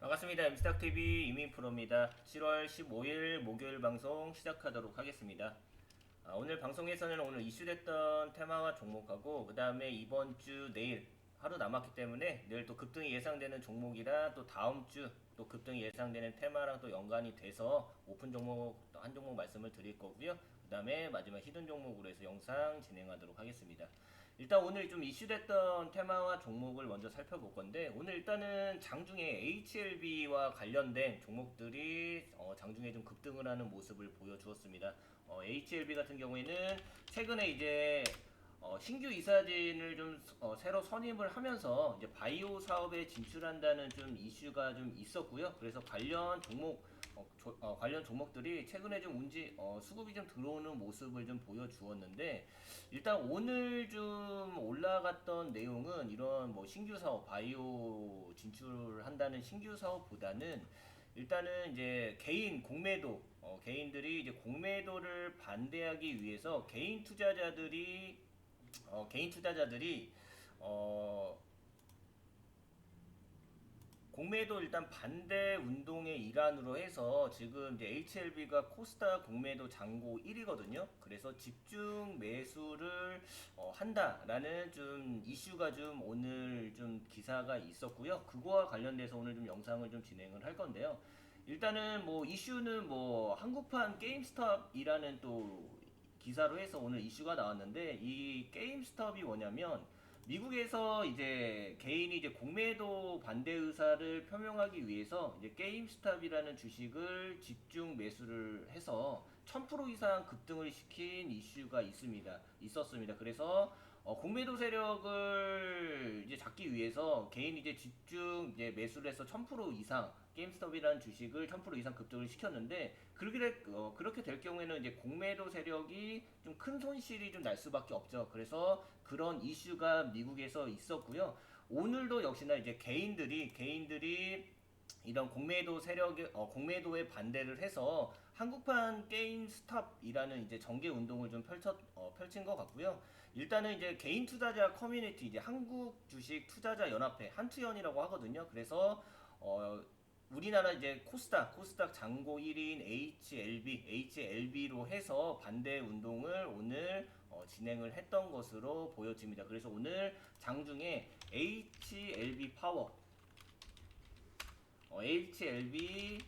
반갑습니다. MC탁TV 이민 프로입니다. 7월 15일 목요일 방송 시작하도록 하겠습니다. 아, 오늘 방송에서는 오늘 이슈됐던 테마와 종목하고 그 다음에 이번 주 내일 하루 남았기 때문에 내일 또 급등이 예상되는 종목이랑 또 다음 주 또 급등이 예상되는 테마랑 또 연관이 돼서 오픈 종목 또한 종목 말씀을 드릴 거고요. 그 다음에 마지막 히든 종목으로 해서 영상 진행하도록 하겠습니다. 일단 오늘 좀 이슈됐던 테마와 종목을 먼저 살펴볼 건데 오늘 일단은 장중에 HLB와 관련된 종목들이 어, 장중에 좀 급등을 하는 모습을 보여주었습니다. 어, HLB 같은 경우에는 최근에 이제 어, 신규 이사진을 좀 어, 새로 선임을 하면서 이제 바이오 사업에 진출한다는 좀 이슈가 좀 있었고요. 그래서 관련 종목 어, 조- 어, 관련 종목들이 최근에 좀 운지 어, 수급이 좀 들어오는 모습을 좀 보여주었는데 일단 오늘 좀 올라갔던 내용은 이런 뭐 신규 사업 바이오 진출한다는 신규 사업보다는 일단은 이제 개인 공매도 어, 개인들이 이제 공매도를 반대하기 위해서 개인 투자자들이 어, 개인 투자자들이 어, 공매도 일단 반대 운동의 일환으로 해서 지금 이제 HLB가 코스타 공매도 잔고 1위거든요. 그래서 집중 매수를 어, 한다라는 좀 이슈가 좀 오늘 좀 기사가 있었고요. 그거와 관련돼서 오늘 좀 영상을 좀 진행을 할 건데요. 일단은 뭐 이슈는 뭐 한국판 게임스톱이라는 또 기사로 해서 오늘 이슈가 나왔는데 이 게임스톱이 뭐냐면 미국에서 이제 개인이 이제 공매도 반대 의사를 표명하기 위해서 이제 게임스탑이라는 주식을 집중 매수를 해서 1000% 이상 급등을 시킨 이슈가 있습니다. 있었습니다. 그래서 어, 공매도 세력을 이제 잡기 위해서 개인이 이제 집중 이제 매수를 해서 1000% 이상 게임스톱이라는 주식을 1000% 이상 급등을 시켰는데 그렇게 될, 어, 그렇게 될 경우에는 이제 공매도 세력이 좀 큰 손실이 좀 날 수밖에 없죠. 그래서 그런 이슈가 미국에서 있었고요. 오늘도 역시나 이제 개인들이 개인들이 이런 공매도 세력의 어, 공매도에 반대를 해서 한국판 게임 스탑이라는 이제 정계 운동을 좀 펼쳐 어, 펼친 것 같고요. 일단은 이제 개인 투자자 커뮤니티 이제 한국 주식 투자자 연합회 한투연이라고 하거든요. 그래서 어 우리나라 이제 코스닥, 코스닥 장고 1인 HLB, HLB로 해서 반대 운동을 오늘 어, 진행을 했던 것으로 보여집니다. 그래서 오늘 장중에 HLB 파워, 어, HLB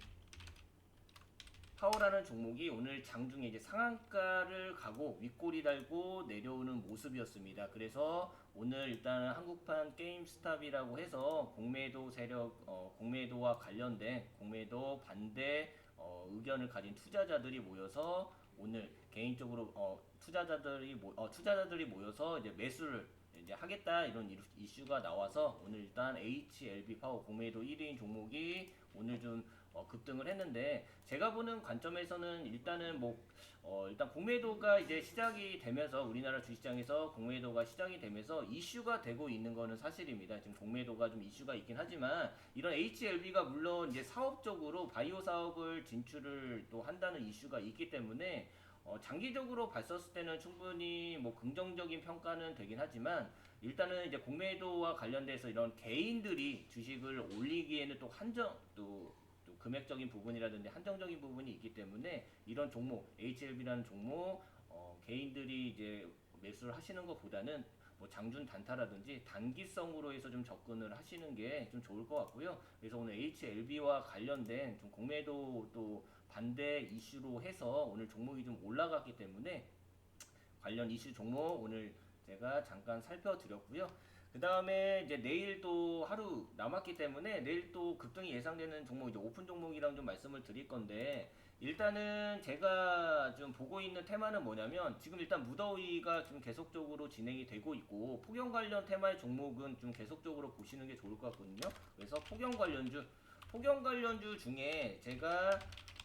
파워라는 종목이 오늘 장중에 이제 상한가를 가고 윗골이 달고 내려오는 모습이었습니다. 그래서 오늘 일단 한국판 게임스탑이라고 해서 공매도 세력, 어, 공매도와 관련된 공매도 반대 어, 의견을 가진 투자자들이 모여서 오늘 개인적으로 어, 투자자들이 모, 어, 투자자들이 모여서 이제 매수를 이제 하겠다 이런 이슈가 나와서 오늘 일단 HLB 파워 공매도 1위인 종목이 오늘 좀 어, 급등을 했는데 제가 보는 관점에서는 일단은 뭐 어, 일단 공매도가 이제 시작이 되면서 우리나라 주식장에서 공매도가 시작이 되면서 이슈가 되고 있는 거는 사실입니다. 지금 공매도가 좀 이슈가 있긴 하지만 이런 HLB가 물론 이제 사업적으로 바이오 사업을 진출을 또 한다는 이슈가 있기 때문에 어, 장기적으로 봤었을 때는 충분히 뭐 긍정적인 평가는 되긴 하지만 일단은 이제 공매도와 관련돼서 이런 개인들이 주식을 올리기에는 또 한정 또, 또 금액적인 부분이라든지 한정적인 부분이 있기 때문에 이런 종목 HLB라는 종목 어, 개인들이 이제 매수를 하시는 것보다는 뭐 장준 단타라든지 단기성으로 해서 좀 접근을 하시는 게 좀 좋을 것 같고요. 그래서 오늘 HLB와 관련된 좀 공매도 또 반대 이슈로 해서 오늘 종목이 좀 올라갔기 때문에 관련 이슈 종목 오늘 제가 잠깐 살펴드렸고요. 그 다음에 이제 내일 또 하루 남았기 때문에 내일 또 급등이 예상되는 종목 이제 오픈 종목이랑 좀 말씀을 드릴 건데 일단은 제가 좀 보고 있는 테마는 뭐냐면 지금 일단 무더위가 좀 계속적으로 진행이 되고 있고 폭염 관련 테마의 종목은 좀 계속적으로 보시는 게 좋을 것 같거든요. 그래서 폭염 관련주 폭염 관련주 중에 제가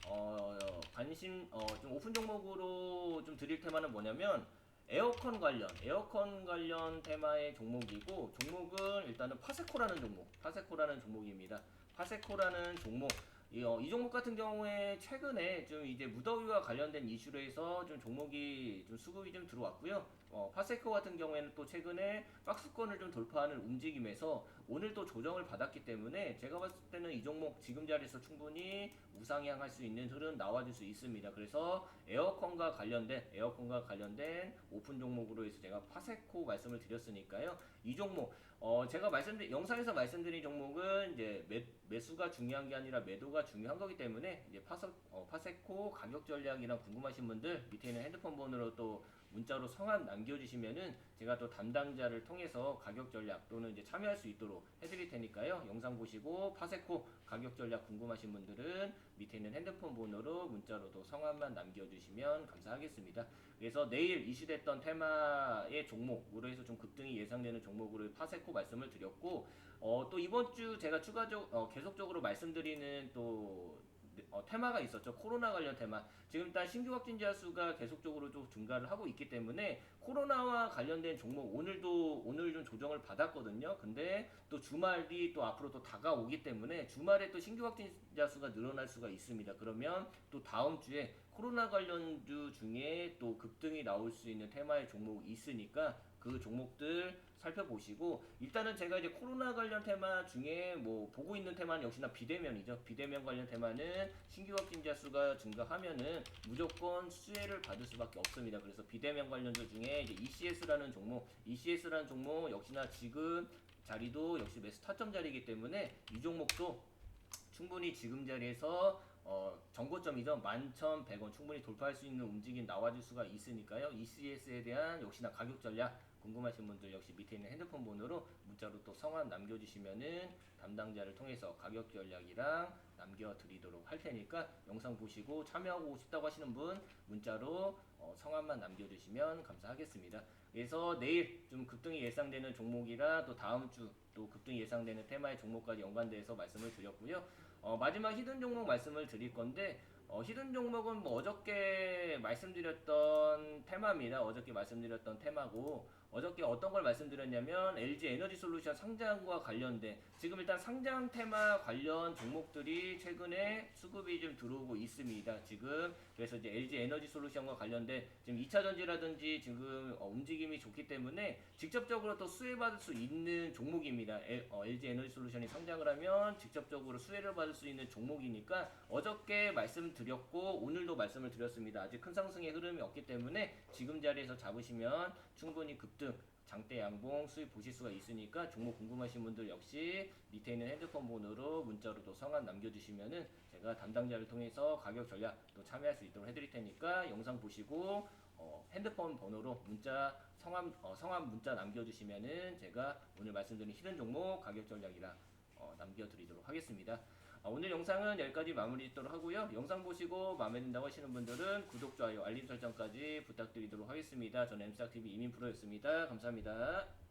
어, 관심 어, 좀 오픈 종목으로 좀 드릴 테마는 뭐냐면 에어컨 관련 에어컨 관련 테마의 종목이고 종목은 일단은 파세코라는 종목 파세코라는 종목입니다. 파세코라는 종목 이, 어, 이 종목 같은 경우에 최근에 좀 이제 무더위와 관련된 이슈로 해서 좀 종목이 좀 수급이 좀 들어왔고요 어, 파세코 같은 경우에는 또 최근에 박스권을 좀 돌파하는 움직임에서 오늘 또 조정을 받았기 때문에 제가 봤을 때는 이 종목 지금 자리에서 충분히 우상향할 수 있는 흐름 나와줄 수 있습니다. 그래서 에어컨과 관련된 에어컨과 관련된 오픈 종목으로 해서 제가 파세코 말씀을 드렸으니까요. 이 종목 어 제가 말씀드린 영상에서 말씀드린 종목은 이제 매, 매수가 중요한 게 아니라 매도가 중요한 거기 때문에 이제 파서, 어, 파세코 가격 전략이랑 궁금하신 분들 밑에 있는 핸드폰 번호로 또 문자로 성함 남겨주시면은 제가 또 담당자를 통해서 가격 전략 또는 이제 참여할 수 있도록 해드릴 테니까요. 영상 보시고 파세코 가격 전략 궁금하신 분들은 밑에 있는 핸드폰 번호로 문자로도 성함만 남겨주시면 감사하겠습니다. 그래서 내일 이슈됐던 테마의 종목으로 해서 좀 급등이 예상되는 종목으로 파세코 말씀을 드렸고 어, 또 이번 주 제가 추가적 어, 계속적으로 말씀드리는 또 어, 테마가 있었죠. 코로나 관련 테마. 지금 일단 신규 확진자 수가 계속적으로 좀 증가를 하고 있기 때문에 코로나와 관련된 종목 오늘도 오늘 좀 조정을 받았거든요. 근데 또 주말이 또 앞으로 또 다가오기 때문에 주말에 또 신규 확진자 수가 늘어날 수가 있습니다. 그러면 또 다음 주에 코로나 관련주 중에 또 급등이 나올 수 있는 테마의 종목이 있으니까 그 종목들 살펴보시고 일단은 제가 이제 코로나 관련 테마 중에 뭐 보고 있는 테마는 역시나 비대면이죠. 비대면 관련 테마는 신규 확진자 수가 증가하면은 무조건 수혜를 받을 수밖에 없습니다. 그래서 비대면 관련주 중에 이제 ECS라는 종목, ECS라는 종목 역시나 지금 자리도 역시 매수 타점 자리이기 때문에 이 종목도 충분히 지금 자리에서 어, 정고점이죠. 11,100원 충분히 돌파할 수 있는 움직임 나와줄 수가 있으니까요. ECS에 대한 역시나 가격 전략 궁금하신 분들 역시 밑에 있는 핸드폰 번호로 문자로 또 성함 남겨주시면은 담당자를 통해서 가격 전략이랑 남겨드리도록 할 테니까 영상 보시고 참여하고 싶다고 하시는 분 문자로 어, 성함만 남겨주시면 감사하겠습니다. 그래서 내일 좀 급등이 예상되는 종목이라 또 다음 주 또 급등이 예상되는 테마의 종목까지 연관돼서 말씀을 드렸고요. 어, 마지막 히든 종목 말씀을 드릴 건데 어, 히든 종목은 뭐 어저께 말씀드렸던 테마입니다. 어저께 말씀드렸던 테마고 어저께 어떤 걸 말씀드렸냐면 LG 에너지 솔루션 상장과 관련된 지금 일단 상장 테마 관련 종목들이 최근에 수급이 좀 들어오고 있습니다. 지금 그래서 이제 LG 에너지 솔루션과 관련된 지금 2차 전지라든지 지금 어, 움직임이 좋기 때문에 직접적으로 또 수혜받을 수 있는 종목입니다. 에- 어, LG 에너지 솔루션이 상장을 하면 직접적으로 수혜를 받을 수 있는 종목이니까 어저께 말씀드렸고 오늘도 말씀을 드렸습니다. 아직 큰 상승의 흐름이 없기 때문에 지금 자리에서 잡으시면 충분히 급등 장대 양봉 수익 보실 수가 있으니까 종목 궁금하신 분들 역시 밑에 있는 핸드폰 번호로 문자로 또 성함 남겨주시면은 제가 담당자를 통해서 가격 전략 또 참여할 수 있도록 해드릴 테니까 영상 보시고 어, 핸드폰 번호로 문자 성함 어, 성함 문자 남겨주시면은 제가 오늘 말씀드린 히든 종목 가격 전략이랑 어, 남겨드리도록 하겠습니다. 아, 오늘 영상은 여기까지 마무리 짓도록 하고요. 영상 보시고 마음에 든다고 하시는 분들은 구독, 좋아요, 알림 설정까지 부탁드리도록 하겠습니다. 저는 MCTV 이민 프로였습니다. 감사합니다.